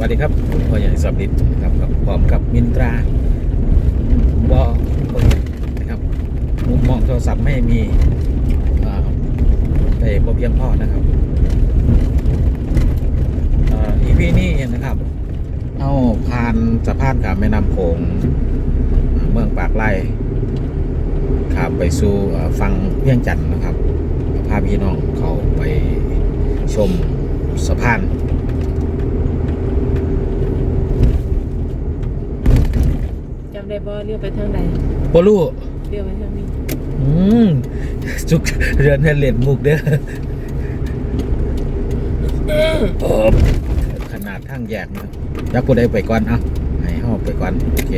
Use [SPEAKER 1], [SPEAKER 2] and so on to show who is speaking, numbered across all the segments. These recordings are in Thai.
[SPEAKER 1] วัสดีครับผมพอใหญ่สับดิษครับกับพร้อมกับมินตราบอคนนะครับมุมมองโทรศัพท์ไม่มีอ่บ่เพียงพอนะครับอีพีนี้นะครับเอาผ่านสะพานกับแม่น้ำโขงเมืองปากไร่ข้าไปสู่อ่าฝั่งเวียงจันทน์นะครับพาพี่น้องเขาไปชมสะพาน
[SPEAKER 2] จำ ได้บ่เลี้ยวไปทางใด
[SPEAKER 1] โปลู
[SPEAKER 2] เลี้ยวไปทางนี้
[SPEAKER 1] อืมจุกเรือนเล่นมุกเด้อโอ้ขนาดทางแยกนะยักผู้ใดไปก่อนเอาให้เฮาไปก่อน โอเค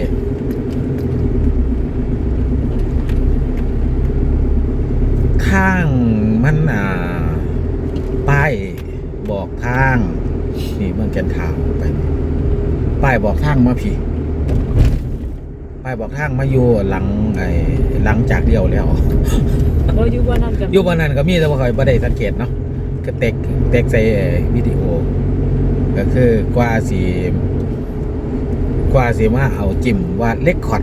[SPEAKER 1] ทางมันอ่าป้ายบอกทาง นี่เมืองแก่นทาวไป ป้ายบอกทางมาพี่ป้ายบอกทางมาอยู่หลังไอ้หลังจากเดียวแล้ว
[SPEAKER 2] บ่อยู่บ่นั่นกัน
[SPEAKER 1] อยู่บ้านนั้นก็มีแต่ว่าคอยบ่ได้สังเกตเนาะก็เต็กเต็กใส่วิดีโอ ก็คือกว่าสีกว่าสีมาเอาจิ้มว่าเลคคอร์ด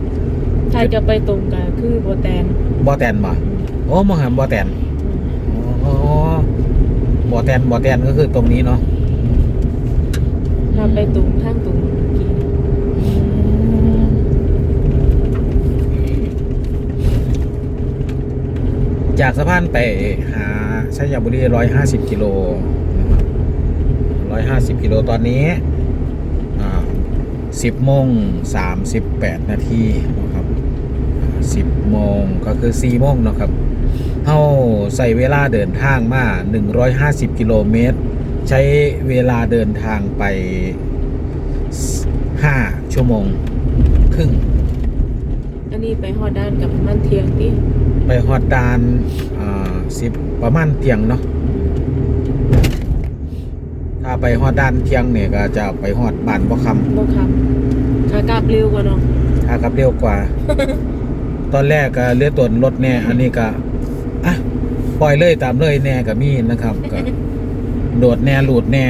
[SPEAKER 2] ถ้าจะไปตรงกันคือบ่แตน
[SPEAKER 1] บอแตนบ่โอ้มองหันบอแตนอ๋อบอแตนบอแตนก็คือตรงนี้เนาะ
[SPEAKER 2] ถ้าไปตรงทางตรงกี่
[SPEAKER 1] จากสะพานไปหาชัยบุรีร้อยห้าสิบกิโลนะครับร้อยห้าสิบกิโลตอนนี้สิบโมงสามสิบแปดนาทีนะครับสิบโมงก็คือสี่โมงนะครับเฮาใส่เวลาเดินทางมาหนึ่งร้อยห้าสิบกิโลเมตร ใช้เวลาเดินทางไปห้าชั่วโมงครึ่ง
[SPEAKER 2] อันนี้ไปฮอดด้านกับมันเทียงติ
[SPEAKER 1] ไปฮอดดานอ่าสิบประมาณเที่ยงเนาะถ้าไปฮอดด้านเที่ยงเนี่ยก็จะไปฮอดบ้านบ่ค
[SPEAKER 2] บ่ครับถ้ากลับเร็วกว่าเนาะำ
[SPEAKER 1] ถ้ากับเร็วกว่า ตอนแรกก็เลือตวนรถแน่ อันนี้ก็อะปล่อยเลยตามเลยแน่ก็มีนะครับก็โดดแน่หลุดแน่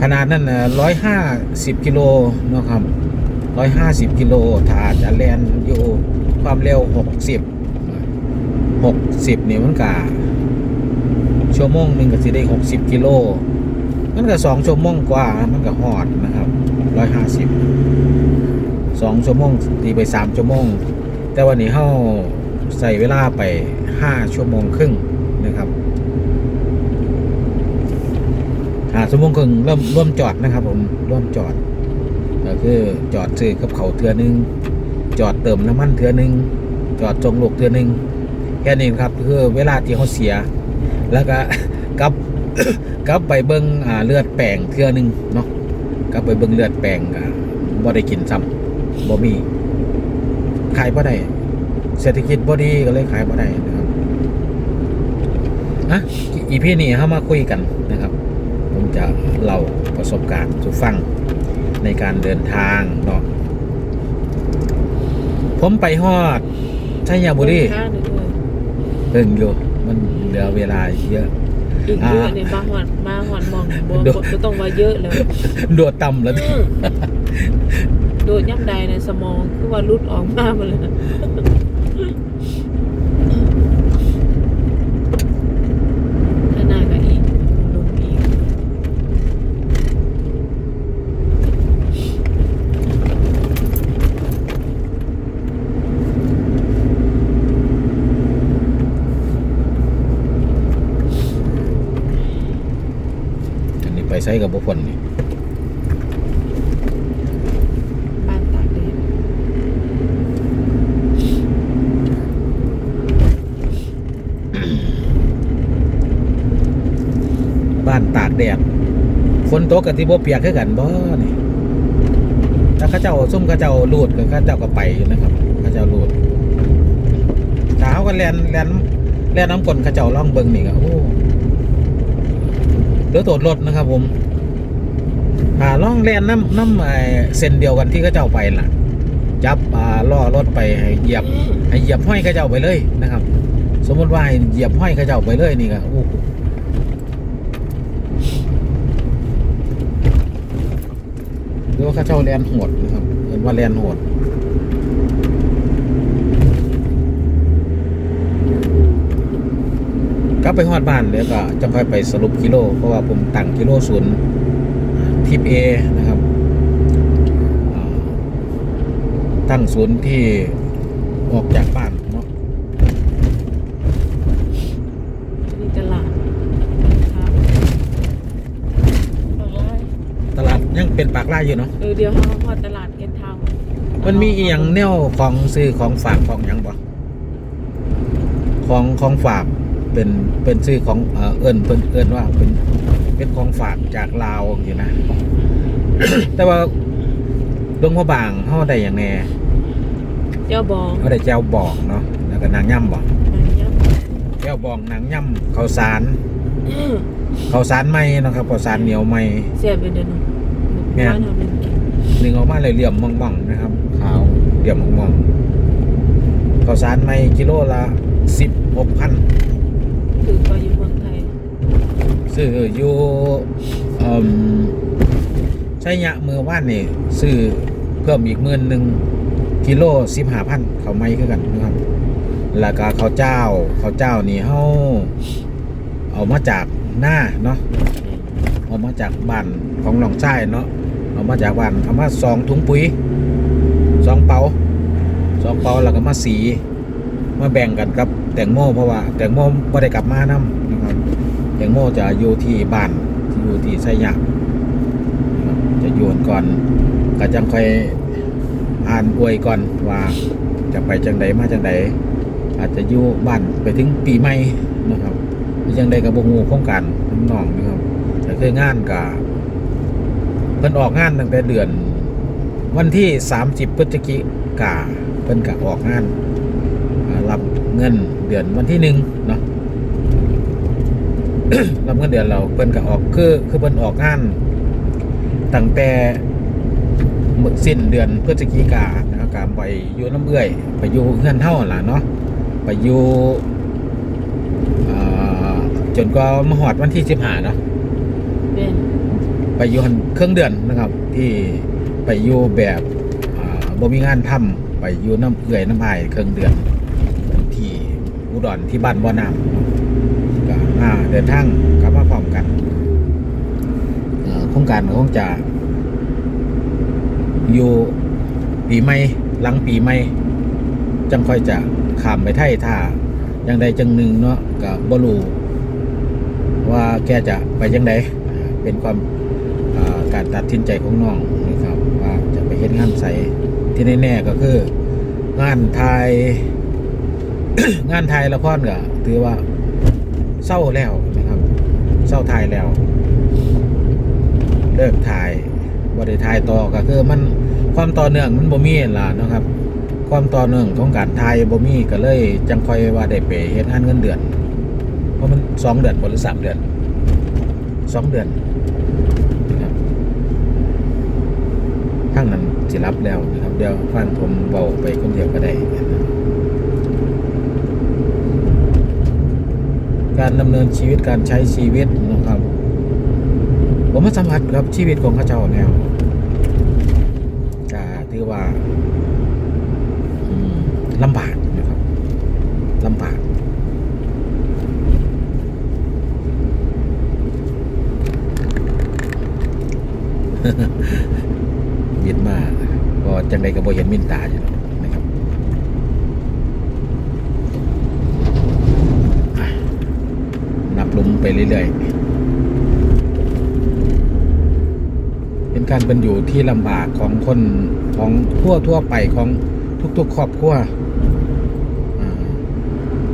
[SPEAKER 1] ขนาดนั้นร้อยห้าสิบกิโลเนาะครับ ร้อยห้าสิบกิโลถาจะแลนอยู่ความเร็วหกสิบหกสิบนี่มันกะชั่วโมงหนึ่งก็สิได้หกสิบกิโลมันก็สองชั่วโมงกว่ามันก็ฮอดนะครับร้อยห้าสิบสองชั่วโมงตีไปสามชั่วโมง แต่วันนี้เขาใส่เวลาไปห้าชั่วโมงครึ่งนะครับหาสมมงครึ่งเริ่มร่วมจอดนะครับผมร่วมจอด ก็คือจอดซื้อกับเขาเทือหนึง จอดเติมน้ำมันเทือหนึง จอดจงลูกเทือหนึงแค่นี้ครับคือเวลาที่เขาเสีย แล้วก็กับกับไปเบิ้งอ่าเลือดแปลงเทือหนึงเนาะกับไปเบิ้งเลือดแปลงบ่ได้กินซ้ำบ่มีขายบ่ได้เศรษฐกิจบ่ดีก็เลยขายบ่ได้นะครับอะอีพีนี้เข้ามาคุยกันนะครับ ผมจะเล่าประสบการณ์สุฟัง ในการเดินทางเนาะผมไปฮอดชัยบุรี
[SPEAKER 2] ทางนึงเลย
[SPEAKER 1] เพิ่งอยู่มันเหลือเวลาเยอะ
[SPEAKER 2] อีกเยอะเนี่ยมาฮอดมาฮอดหมองบ่บ่บ่ต้องว่าเยอะแล้ว
[SPEAKER 1] โดดต่ำแล้ว
[SPEAKER 2] อืมโดดย่ำใดในสมองคือว่ารุดออกมาหมดเลยขนาดก็อีกลงอีก
[SPEAKER 1] อันนี้ไป ใช้กับบุพนนี่
[SPEAKER 2] บ้านตากแดด
[SPEAKER 1] บ้านตากแดดฝนตกกับที่บ่เปียกคือกันบ่นี่ถ้าเข้าเจ้าซุ่มเข้าเจ้าลูดก็เข้าเจ้าก็ไปอยู่นะครับเข้าเจ้าลูดเช้าก็แลนแลนแลนน้ำกลนเข้าเจ้าล่องเบิงนี่ก็โอ้ รือตรวจรถนะครับผมล่องแลนน้ำน้ำเส้นเดียวกันที่เขาเจ้าไปล่ะ จับล่อรถไปเหยียบเหยียบห้อยเขาเจ้าไปเลยนะครับ สมมติว่าเหยียบห้อยเขาเจ้าไปเลยนี่ก็โอ้หรือว่าเขาเจ้าแลนโหดนะครับเห็นว่าแลนโหด กลับไปฮอดบ้านแล้วก็จะค่อยไปสรุปกิโล เพราะว่าผมตั้งกิโลศูนย์ทิปเอนะครับอ่าตั้งศูนย์ที่ออกจากบ้านเนาะ
[SPEAKER 2] มีตลาดครับเอาไว้
[SPEAKER 1] ตลาดยังเป็นปากล่ายอยู่เนาะ
[SPEAKER 2] เออเดี๋ยวเขาพอตลาดเกตทาว
[SPEAKER 1] มันมีอีหยังแนวของซื้อของฝากของหยังบ่ของของฝาก เป็นเป็นซื้อของเอ่อเอิ้นเพิ่นเอิ้นว่าเป็นเป็นของฝากจากลาวอยู่นะ แต่ว่าหลวงพ่อบางเฮาได้อย่างแน่
[SPEAKER 2] เจ้าบอง
[SPEAKER 1] เฮาได้แจ้วบองเนาะแล้วก็นางย่ำบ่
[SPEAKER 2] นางยับ
[SPEAKER 1] แจ้วบองนางย่ำข้าวสารข้าวสารไหมเนาะครับข้าวสารเหนียวไหม
[SPEAKER 2] เสียเป็นเดือนหนึ่ง
[SPEAKER 1] แม่น
[SPEAKER 2] บ้านเราเป็นกิน
[SPEAKER 1] หนึ่งออกมาเลยเหลี่ยมมองๆนะครับ ขาวเหลี่ยมมองๆข้าวสารไหมกิโลละสิบหกพัน
[SPEAKER 2] ถือไปอยู่เมืองไทย
[SPEAKER 1] ซื้ออยู่เอ่มใช้ยะมือว่านนี่ซื้อเพิ่มอีกหมื่นหนึ่งกิโลสิบห้าพันเขาไม่คือกันนะครับแล้วก็ข้าวเจ้าข้าวเจ้านี่เฮาเอามาจากหน้าเนาะเอามาจากบ้านของหลองชายเนาะเอามาจากบ้านเอามาสองถุงปุ๋ยสองเปาสองเปาแล้วก็มาสีมาแบ่งกันกับ แตงโมเพราะว่าแตงโมไม่ได้กลับมานํนะครับแตงโมจะอยู่ที่บ้านอยู่ที่ไสยะนะครับจะโยนก่อนก็จังค่อยอ่านอวยก่อนว่าจะไปจังใดมาจังใดอาจจะอยู่บ้านไปถึงปีใหม่นะครับหรือจังใดกับวงูโครงการน้องนะครับแต่คืองานกับเพิ่นออกงานตั้งแต่เดือน วันที่ 30 พฤศจิกาเพิ่นก็ออกงานรับเงิน เดือนวันที่หนึ่งเนาะรับเงินเดือนเราเพิ่นก็ออกคือคือเพิ่นออกงานตั้งแต่มื้อสิ้นเดือนพฤศจิกานะครับการไปอยู่น้ำเอื้อยไปอยู่เฮือนเท่าล่ะเนาะไปอยู่อ่าจนก็มาหอดวันที่สิบห้าเนาะ
[SPEAKER 2] เป็น
[SPEAKER 1] ไปอยู่หั่นเครื่องเดือนนะครับ ที่ไปอยู่แบบอ่าบ่มีงานทำไปอยู่น้ำเอื้อยน้ำอายเครื่องเดือนที่ อุดรที่บ้านบ่อน้ำก็อ่าเดินทางกลับมาพร้อมกันโครงการคงจะ อยู่ปีใหม่หลังปีใหม่จังค่อยจะข้ามไปไทยถ้ายังใดจังหนึ่งเนาะก็บ่รู้ว่าแกจะไปจังใดเป็นความาการตัดสินใจของน้องนะครับว่าจะไปเฮ็ดงานใสที่แน่ๆก็คืองานไทย งานไทยละครก็ถือว่าเศร้าแล้วนะครับเศร้าไทยแล้ว เลิกถ่ายบริถ่ายต่อก็คือมันความต่อเนื่องมันบ่มีนั่นล่ะนะครับ ความต่อเนื่องของการถ่ายบ่มีก็เลยจังคอยว่าได้ไปเฮ็ดงานเงินเดือน เพราะมันสองเดือนบ่หรือสามเดือนสองเดือนนะครับทางนั้นสิรับแล้วนะครับเดี๋ยวฟังผมเบาไปคนเดียวก็ได้นะครับ การดำเนินชีวิตการใช้ชีวิตนะครับ ผมมาสัมผัสกับชีวิตของข้าเจ้าแนวก็ถือว่าอืมลำบากนะครับลำบากบิดมาก็จังใดก็บ่เห็นมินตาอยู่หรอกนะครับอะนับลม ไปเรื่อยๆ เป็นการเป็นอยู่ที่ลำบากของคนของทั่วทั่วไปของทุกๆครอบครัว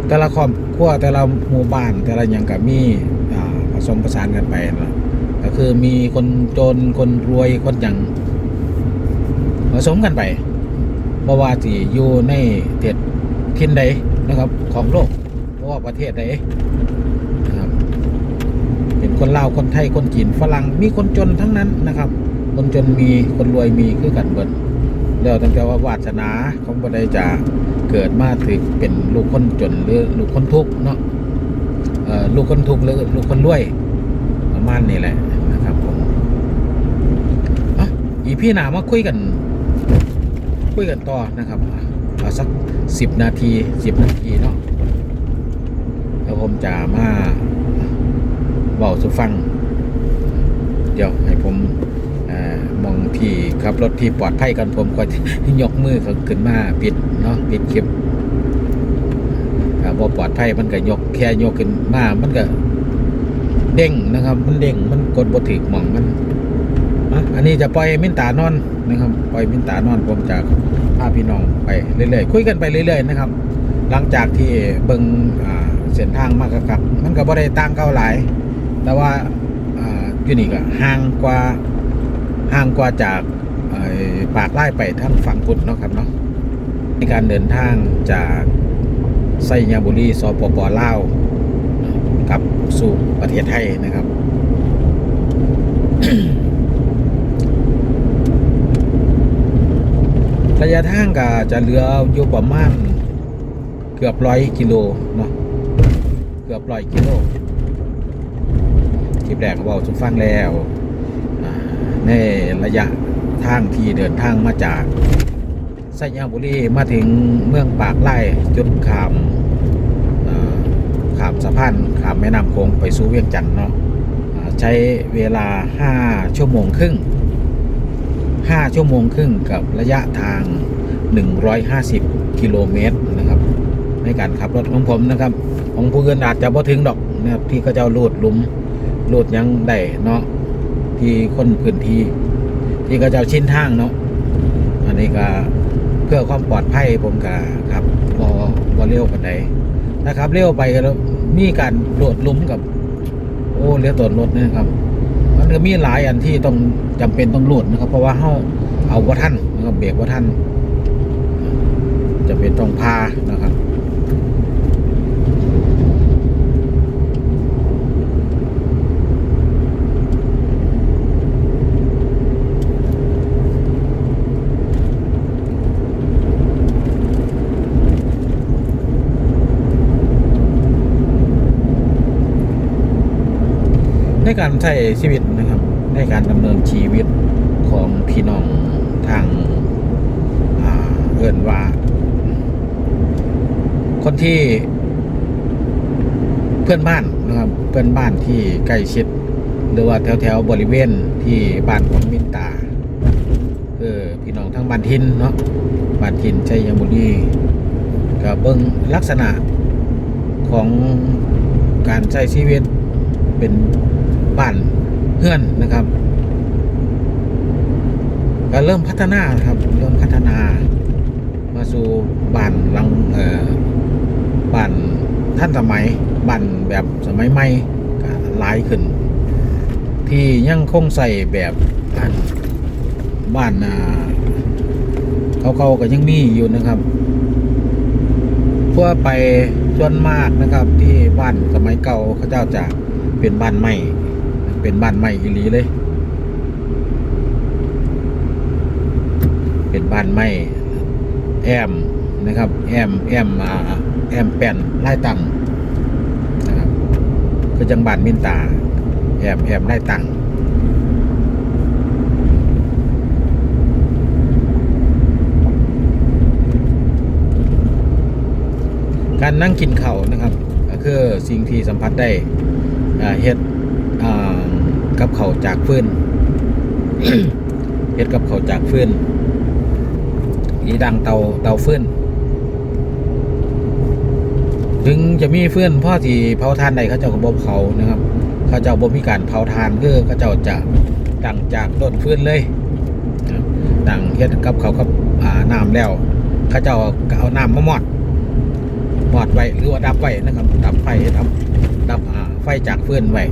[SPEAKER 1] แต่ละครอบครัวแต่ละหมู่บ้านแต่ละอย่างกับมีผสมผสานกันไปนะก็คือมีคนจนคนรวยคนอย่างผสมกันไปเพราะว่าที่อยู่ในเท็ดทินใดนะครับ ของโลกเพราะว่าประเทศใด เป็นคนลาวคนไทยคนจีนฝรั่งมีคนจนทั้งนั้นนะครับ คนจนมีคนรวยมีคือกันเบิดแล้วตั้งแต่ว่าวาสนาของบ่ได้จะเกิดมาถึงเป็นลูกคนจนหรือลูกคนทุกข์เนาะลูกคนทุกข์หรือลูกคนรวยประมาณนี้แหละนะครับผมอะอีพี่หนามาคุยกัน คุยกันต่อนะครับเอาสักสิบนาทีสิบนาทีเนาะแล้วผมจะมา เบาสุฟัง เดี๋ยวให้ผมอมองที่ขับรถที่ปลอดภัยกันผมก็ยกมือเขาขึ้นมาปิดเนาะปิดคลิปถ้าบ่ปลอดภัยมันก็ยกแค่ยกขึ้นมามันก็เด้งนะครับ มันเด้งมันกดบถึกหมองมันอันนี้จะปล่อยมินตานอนนะครับปล่อยมินตานอนผมจะพาพี่น้องไปเรื่อยๆคุยกันไปเรื่อยๆนะครับ หลังจากที่เบิ่งอ่าเส้นทางมากครับมันก็บ่ได้ต่างเก่าหลาย แต่ว่าอยู่นี่ก็ห่างกว่าห่างกว่าจากปากไล่ไปทางฝั่งพุทธเนาะครับเนาะในการเดินทางจากไซยาบุรีสปปลาวกลับสู่ประเทศไทยนะครับระยะทางก็จะเหลืออยู่ประมาณเกือบร้อยกิโลเนาะเกือบร้อยกิโล ลิปแรกก็บอกสุฟังแล้วในระยะทางที่เดินทางมาจากไสยามบุรีมาถึงเมืองปากไร่จุดขามขามสะพานขามแม่น้ำโขงไปสู่เวียงจันทน์เนาะใช้เวลา 5 ชั่วโมงครึ่ง 5 ชั่วโมงครึ่งกับระยะทาง 150 กิโลเมตรนะครับ ในการขับรถของผมนะครับ ของผู้อื่นอาจจะบ่ถึงดอกนะครับที่เขาจ้าลูดหลุม โลดยังได้เนาะที่คนพื้นที่ที่ก็จะชิ้นทางเนาะอันนี้ก็เพื่อความปลอดภัยผมก็ครับบอบอเร็วกันใดนะครับเร็วไปแล้วมีการโดดลุมกับ โอ้เลี้ยวตัวรถนะครับมันก็มีหลายอันที่ต้องจำเป็นต้องโหลดนะครับ เพราะว่าเฮาเอาว่าท่านนะครับเบรกว่าท่านจะเป็นต้องพานะครับ ในการใช้ชีวิตนะครับ ในการดำเนินชีวิตของพี่น้องทางเอื่นว่า คนที่เพื่อนบ้านนะครับ เพื่อนบ้านที่ใกล้ชิด หรือว่าแถวแถวๆบริเวณที่บ้านของมินตาคือพี่น้องทั้งบ้านทินเนาะบ้านทินชัยบุรีกับเบิ้งลักษณะของการใช้ชีวิตเป็น บ้านเพื่อนนะครับก็เริ่มพัฒนานครับ เริ่มพัฒนา มาสู่บ้านหลังเอ่อบ้านท่านสมัยบ้านแบบสมัยใหม่ก็หลายขึ้น ที่ยังคงใส่แบบอันบ้านอ่าเขาๆก็ยังมีอยู่นะครับทั่วไปส่วนมากนะครับที่บ้านสมัยเก่าเขาเจ้าจะเป็นบ้านไม้ เป็นบ้านไม้อีหลีเลย เป็นบ้านไม้แอมนะครับ แอมแอมอ่าแอมแปนไล่ตังนะครับคือจังบ้านมินตา แอมแอมไล่ตังการนั่งกินเข่านะครับ ก็คือสิ่งที่สัมผัสได้เฮ็ดอ่า กับเขาจากฟืนเฮ็ดกับเขาจากฟืนอีดังเตาเตาฟืนถึงจะมีฟืนพ่อที่เผาทานใดเขาเจ้าก็บ่เผานะครับ เขาเจ้าบ่มีการเผาทานคือเขาเจ้าจะดังจากต้นฟืนเลยดังเฮ็ดกับเขาวกับอ่าน้ำแล้ว เขาเจ้าก็เอาน้ำมามอดมอดไว้หรือว่าดับไว้นะครับ ดับไฟดับดับอาไฟจากฟืนไว้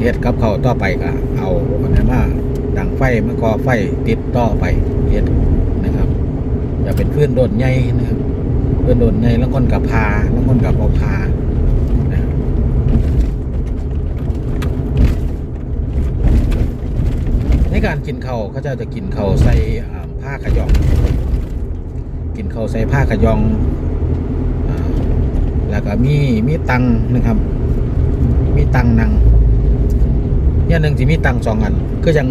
[SPEAKER 1] เฮ็ดกับเขาต่อไปก็เอาอันนั้นมาดังไฟมาก่อไฟติดต่อไปเฮ็ดนะครับจะเป็นฟืนโดดใหญ่นะครับฟืนโดดใหญ่แล้วคนกับพาแล้วคนกับเอาพาในการกินเขาเขาจ้าจะกินเขาใส่อ่าผ้าขยอง กินเขาใส่ผ้าขยองอแล้วก็มีมีตังนะครับ มีตังนัง เฮียหนึ่งสิมีตังสองอันคือจัง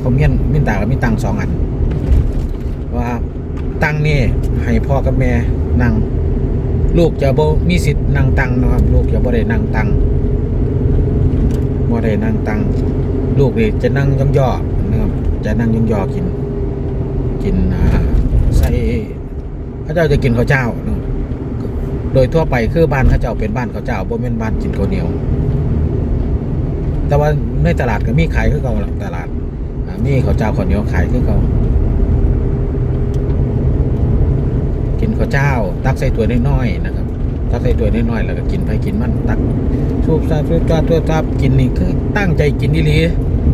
[SPEAKER 1] เขาเฮียนมินตาก็มีตังสองอัน ว่าตังนี่ให้พ่อกับแม่นั่งลูกจะบ่มีสิทธิ์นั่งตังนะครับ ลูกจะบ่ได้นั่งตังบ่ได้นั่งตังลูกนี่จะนั่งย่อๆนะครับจะนั่งย่อๆกิน กินใส่เขาเจ้าจะกินข้าวเจ้าโดยทั่วไปคือบ้านเขาเจ้าเป็นบ้านข้าวเจ้าบ่แม่นบ้านกินข้าวเหนียว แต่ว่า ในตลาดก็มีขายคือเก่าละตลาดมีข้าวเจ้าข้าวเหนียวขายคือเก่ากินข้าวเจ้า ตักใส่ถ้วยน้อยๆนะครับ ตักใส่ถ้วยน้อยๆแล้วก็กินไปกินมันตักชูบซาชูบซาบชูบซาบกินนี่คือตั้งใจกินดีหลี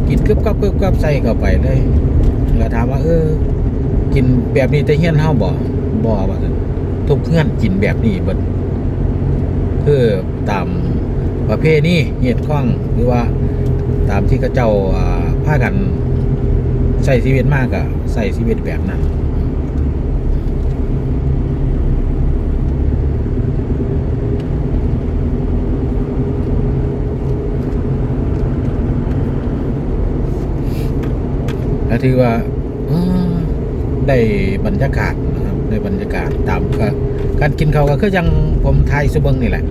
[SPEAKER 1] กินกึบกับกึบกับใส่เข้าไปเลยแล้วถามว่า เออ กินแบบนี้แต่เฮียนเฮาบ่บ่ว่าทุกเฮือนกินแบบนี้เบิดคือตามประเพณีเฮียดข้องหรือว่า ตามที่เขาเจ้าอ่ากันใส่ชีวิตมากอะใส่ชีวิตแบบนั้นแล้วที่ว่าได้บรรยากาศนะครับได้บรรยากาศตามก็การกินเขาวก็คือยังผมไทยสุเบิงนี่แหละ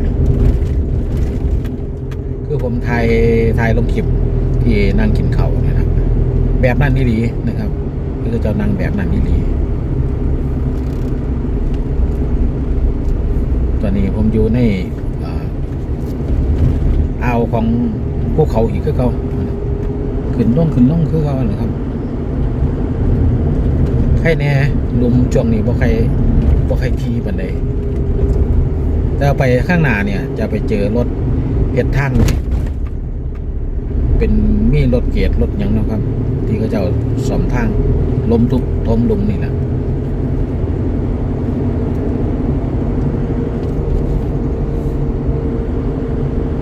[SPEAKER 1] คือผมไทยไทยลงคลิป ที่นั่งกินเขาเนี่ยนะแบบนั้นนี่หลีนะครับคือเจ้านั่งแบบนั้นนี่หลีตอนนี้ผมอยู่ในอ่าอ่าวของภูเขาอีกคือเขาขึ้นล่องขึ้นล่องคือเขานะครับใครแน่ลุมช่วงนี้บ่ใครบ่ใครทีบันไดแต่ไปข้างหน้าเนี่ย จะไปเจอรถเฮ็ดทาง เป็นมีรถเกียรรถยังนะครับ ที่เขาเจ้าสอมทางล้มทุกทมลุมนี่แหละ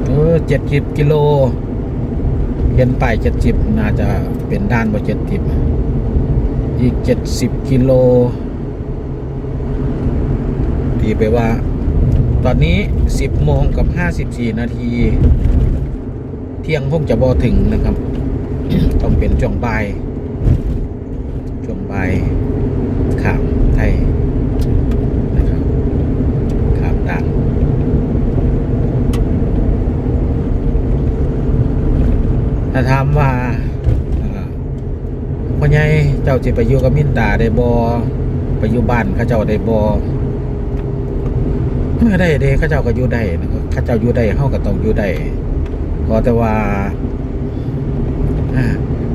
[SPEAKER 1] เออเจ็ดสิบกิโลเห็นป้ายเจ็ดสิบน่าจะเป็นด้านบ่เจ็ดสิบอีก70กิโลตีไปว่า ตอนนี้10โมงกับ54นาที เที่ยงคงจะบอถึงนะครับ ต้องเป็นช่วงบ่ายช่วงบ่ายขามไทยนะครับขามด่านถ้าถามว่าพ่อใหญ่เจ้าสิไปอยู่กับมินตาได้บ่ไปอยู่บ้านเขาเจ้าได้บ่ไม่ได้เด้เขาเจ้าก็อยู่ได้นะครับเขาเจ้าอยู่ได้เฮาก็ต้องอยู่ได้ ก็แต่ว่า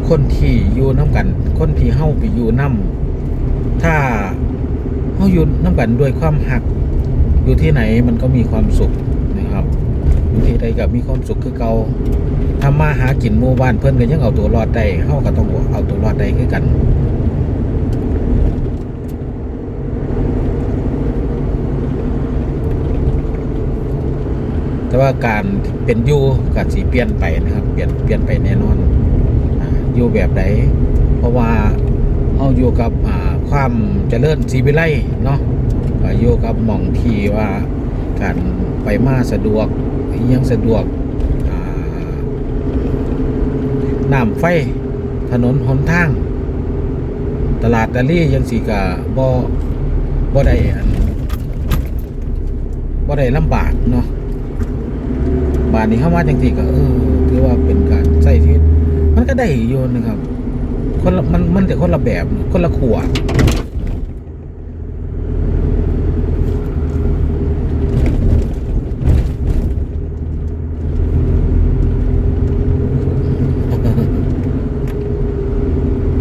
[SPEAKER 1] คนที่อยู่น้กัน คนที่เฮาไปอยู่นํถ้าเฮาอยู่น้กันด้วยความหัก อยู่ที่ไหนมันก็มีความสุขนะครับอยู่ที่ใดก็มีความสุขคือเกาทำมาหากินหมู่บ้านเพิ่อนก็ยังเอาตัวรอดได้เฮาก็ต้องเอาตัวรอดได้คือกัน แต่ว่าการเป็นอยู่ก็สิเปลี่ยนไปนะครับ เปลี่ยนเปลี่ยนไปแน่นอนอยู่แบบใดเพราะว่าเฮาอยู่กับความเจริญสีวิไลเนาะอยู่กับหม่องทีว่าการไปมาสะดวกยังสะดวกอ่าน้ำไฟถนนหนทาง ตลาดดาลี่ยังสีกะบ่บ่ได้อันบ่ได้ลำบากเนาะ บานนี้เข้ามาจังสีก็เออถือว่าเป็นการใช้ชีวิตมันก็ได้อยู่นะครับ คนละมันมันแต่คนละแบบคนละขวด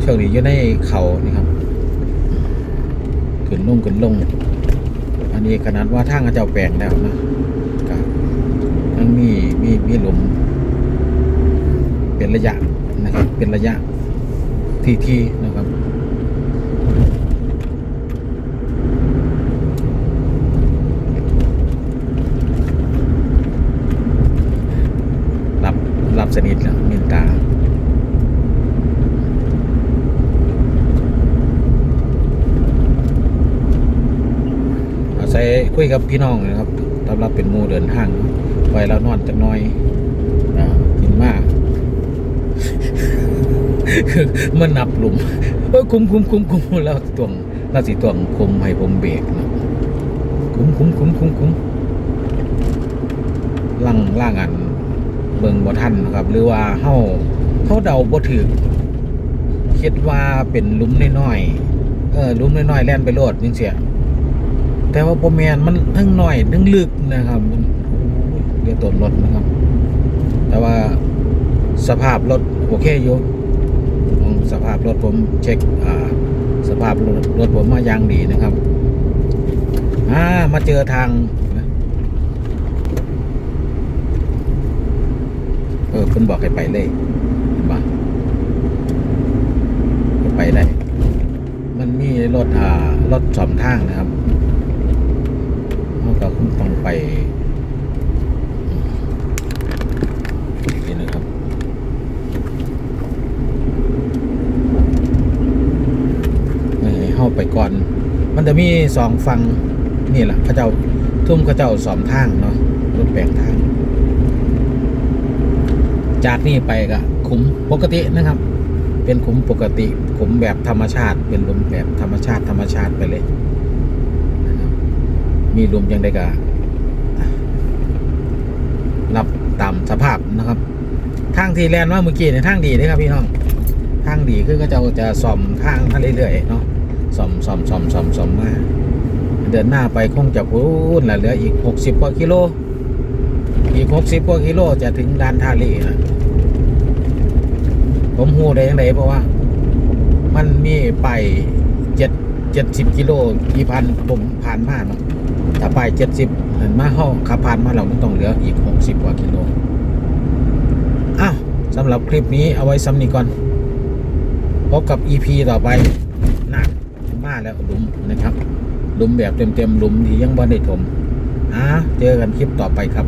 [SPEAKER 1] ช่วงนี้อยู่ในเขานี่ครับขึ้นลงขึ้นลง อันนี้ขนาดว่าทางเขาเจ้าแปลงแล้วนะ ยังมีมีมีหลุม เป็นระยะนะครับ เป็นระยะทีทีนะครับรับรับสนิทแล้วมินตาอาศัยคุยกับพี่น้องนะครับำหรับเป็นมูเดินทางไว้แล้วนอนจะน้อยกินมากคือมันนับหลุมเอ้ยคุ้มคุ้มคุ้มคุ้มแล้วตวงแล้วสิตวงคมให้ผมเบรกนะคุ้มคุ้มคุ้มคุ้มคุ้มล่างล่างอันเบิ่งบ่ทันนะครับ หรือว่าเฮาเฮาเดาบ่ถูกคิดว่าเป็นลุมน้อยๆเออลุมน้อยๆแล่นไปโลดจังซี่ แต่ว่าบ่แมนมันทั้งหน้อยทั้งลึกนะครับมันโอ้ยเรือต้นรถนะครับ แต่ว่าสภาพรถโอเคอยู่ของสภาพรถผมเช็คสภาพรถรถผมมายางดีนะครับอ่ามาเจอทางเออคุณบอกให้ไปเลยเห็นปะให้ไปได้มันมีรถอ่ารถสองทางนะครับ เราก็คงต้องไปนี่นะครับ ให้เข้าไปก่อน มันจะมีสองฝั่งนี่แหละเขาเจ้าทุ่มเขาเจ้าสอมทางเนาะรถแบ่งทาง จากนี่ไปก็ขุมปกตินะครับ เป็นขุมปกติขุมแบบธรรมชาติ เป็นลุมแบบธรรมชาติธรรมชาติไปเลย มีลุมยังได้ก็รับตามสภาพนะครับ ทางที่แลนว่าเมื่อกี้เนี่ยทางดีเลยครับพี่น้องทางดีคือก็จะจะซ่อมทางมาเรื่อยๆเนาะซ่อมซ่อมซ่อมซ่อมซ่อมมาเดินหน้าไปคงจะพูนละเหลืออีกหกสิบกว่ากิโล อีกหกสิบกว่ากิโลจะถึงด่านท่าลีนะผมหูได้ยังไงเพราะว่า มันมีไปเจ็ดเจ็ดสิบกิโลกี่พันผมผ่านมาเนาะ ถ้าไปเจ็ดสิบเห็นมาห้องขับผ่านมาเรามันต้องเหลืออีกหกสิบกว่ากิโลอ้าวสำหรับคลิปนี้เอาไว้ซ้ำนี้ก่อนพบกับ EP ต่อไปหนักมาแล้วหลุมนะครับหลุมแบบเต็มๆหลุมที่ยังบ่ได้ถมอ่าเจอกันคลิปต่อไปครับ